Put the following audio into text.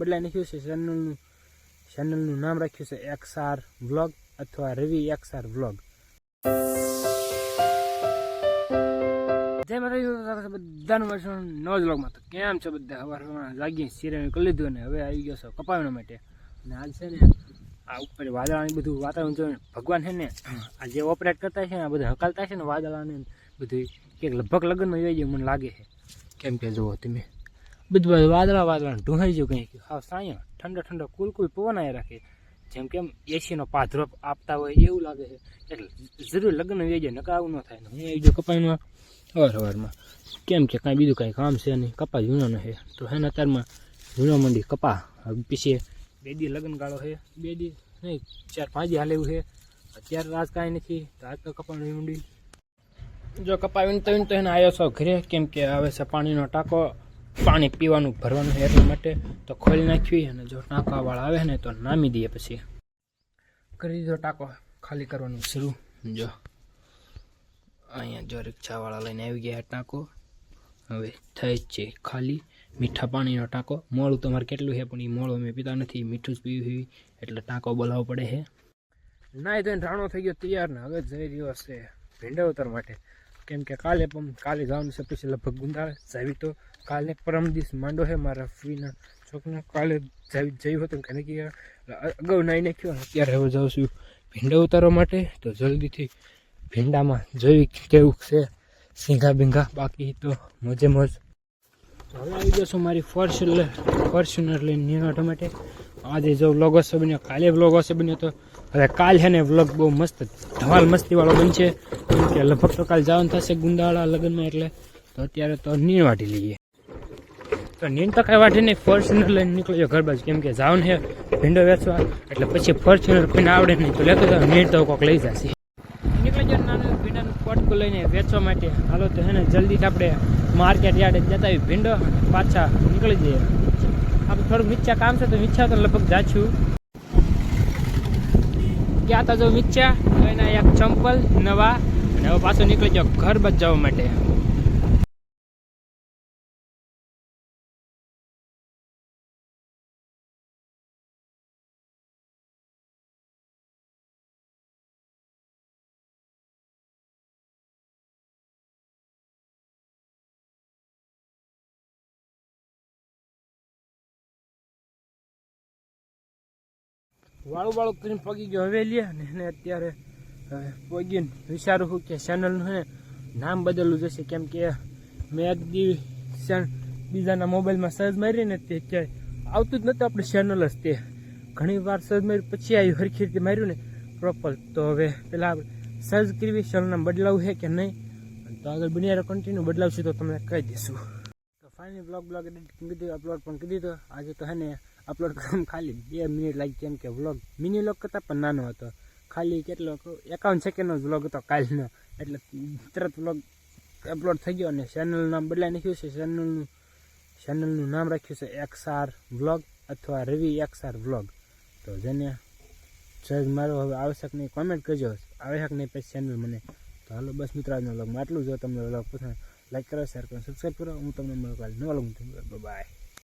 બદલાઈ નાખ્યું છે. ચેનલનું ચેનલનું નામ રાખ્યું છે એક્સઆર વ્લોગ અથવા રવિ એક્સઆર વ્લોગ. જય માતાજી બધાનું મળશું નવ વ્લોગમાં. તો કેમ છે બધા? હવાર જાગી સિરેમી કરી લીધું ને હવે આવી ગયો છે કપાવવા માટે. અને આજ છે ને, આ ઉપર વાદળાની બધું વાતાવરણ જોઈને ભગવાન છે ને, આ જે ઓપરેટ કરતા છે ને, આ બધા હકાલતા છે ને વાદળાને બધું કંઈક લગભગ લગ્નમાં યોજી મને લાગે છે. કેમ કે જુઓ તમે. બધું વાદળા વાદળા ઢૂંઢાઈ ગયું કંઈક. હા સાંયો ઠંડો ઠંડો કુલ કુલ પવન આવી રાખે. જેમ કેમ એસીનો પાધરો આપતા હોય એવું લાગે છે. એટલે જરૂર લગ્ન વેજે નકા આવું ન થાય. હું આવી જો કપાઈમાં. અવાર અવારમાં કેમ કે કાંઈ બીજું કાંઈ કામ છે નહીં. કપા જૂનો છે. તો હે ને અત્યારમાં જૂનો મંડી કપા. પીછે બે દી લગ્ન ગાળો છે. બે દી નહીં, ચાર પાંચ દી હાલે એવું છે. અત્યારે આજ કાંઈ નથી. તો આજ તો કપાણી મંડી. જો કપાવીને તો તો એને આવ્યો છો ઘરે. કેમ કે આવે છે પાણીનો ટાંકો. પાણી પીવાનું ભરવાનું એટલા માટે તો ખોલી નાખવી અને જો ટાંકાવાળા આવે ને તો નામી દઈએ પછી. કરી દીધો ટાંકો, ખાલી કરવાનું શરૂ. જો, અહીંયા જો રિક્ષાવાળા લઈને આવી ગયા ટાંકો. હવે થઈ જ છે ખાલી. મીઠા પાણીનો ટાંકો. મોળું તમારે કેટલું છે પણ એ મોળું અમે પીતા નથી. મીઠું જ પીવું હોય, એટલે ટાંકો બોલાવવો પડે છે. નાય તો રાણો થઈ ગયો તૈયાર ને હવે જઈ રહ્યો છે ઉતર માટે. કેમ કે કાલે પણ કાલે જવાનું છે, પછી લગભગ ગુંદાળે જાવી તો કાલે પરમ દિવસ માંડો છે મારા ફ્રીના છોકરા કાલે જાવી જયું હતું કે નક્કી અગાઉ નાઈ નાખ્યો અત્યારે હવે જાઉં છું ભીંડા ઉતારવા માટે. તો જલ્દીથી ભીંડામાં જોઈ કેવું છે, સીંગા બિંઘા બાકી તો મોજે મોજ. હવે આવી જશો મારી ફોર્ચ્યુનર ફોર્ચ્યુનર લઈને નિર્ણય માટે આજે જો વ્લોગ હશે બન્યો, કાલે વ્લોગ હશે બન્યો તો હવે કાલ છે ને વ્લોગ બહુ મસ્ત, ધમાલ મસ્તીવાળો બનશે કે લગભગ તો કાલ જવાનું થશે ગુંદાવાળા લગ્નમાં એટલે તો અત્યારે તો નીણ વાટી લઈએ. તો નીણ તો કાંઈ વાટી નહીં ફોર્ચ્યુનર લઈને નીકળજો ઘર બાજુ કેમ કે જાઉં છે ભીંડો વેચવા, એટલે પછી ફોર્ચ્યુનર કોઈને આવડે નહીં. તો લેતો નીણ તો કોઈક લઈ જશે. નીકળી જાય નાનું ભીંડાનું પોટકું લઈને વેચવા માટે. હાલો તો હે ને જલ્દી આપણે માર્કેટ યાર્ડે જતા આવી ભીંડો, પાછા નીકળી જઈએ. આપણે થોડુંક મિચ્છા કામ છે તો મિચ્છા તો લગભગ જાછું. ગયા હતા જો મિચ્છા એના એક ચંપલ, નવા, અને પાછો નીકળી ગયો ઘર બચાવવા માટે. વાળું વાળું કરીને પગી ગયો. હવેલી અને એને અત્યારે પગીને વિચારું છું કે ચેનલનું ને, નામ બદલવું જશે. કેમ કે મેં એક દી બીજાના મોબાઈલમાં સર્ચ મારીને તે અત્યારે આવતું જ નહોતું આપણે ચેનલ જ તે. ઘણી વાર સર્ચ માર્યું પછી આવ્યું હરખી રીતે માર્યું ને પ્રોપર તો હવે પેલા સર્ચ કરવી ચેનલ નામ બદલાવું છે કે નહીં? તો આગળ બન્યા કન્ટિન્યુ બદલાવશું તો તમને કહી દઈશું. તો ફાઇનલી બ્લોગ બ્લોગ એડિટ કરી અપલોડ પણ કરી દીધો. આજે તો હે ને અપલોડ કરવામાં ખાલી. બે મિનિટ લાગી કેમ કે વ્લોગ મિની વ્લોગ કરતાં પણ નાનો હતો. ખાલી કેટલો એકાવન સેકન્ડનો જ વ્લોગ હતો કાલનો. એટલે તરત વ્લોગ અપલોડ થઈ ગયો અને ચેનલનું નામ બદલાઈ નાખ્યું છે. ચેનલનું ચેનલનું નામ રાખ્યું છે એક્સઆર વ્લોગ અથવા રવિ એક્સઆર વ્લોગ તો જેને સજ મારો હવે આવશ્યક નહીં કોમેન્ટ કરજો. આવશ્યક નહીં પછી ચેનલ મને. તો હાલો બસ મિત્રો, આજનો વ્લોગમાં આટલું જો. તમને વ્લોગ પસંદ લાઈક કરો શેર કરો સબસ્ક્રાઈબ કરો. હું તમને મળું કાલે નવા વ્લોગ બાય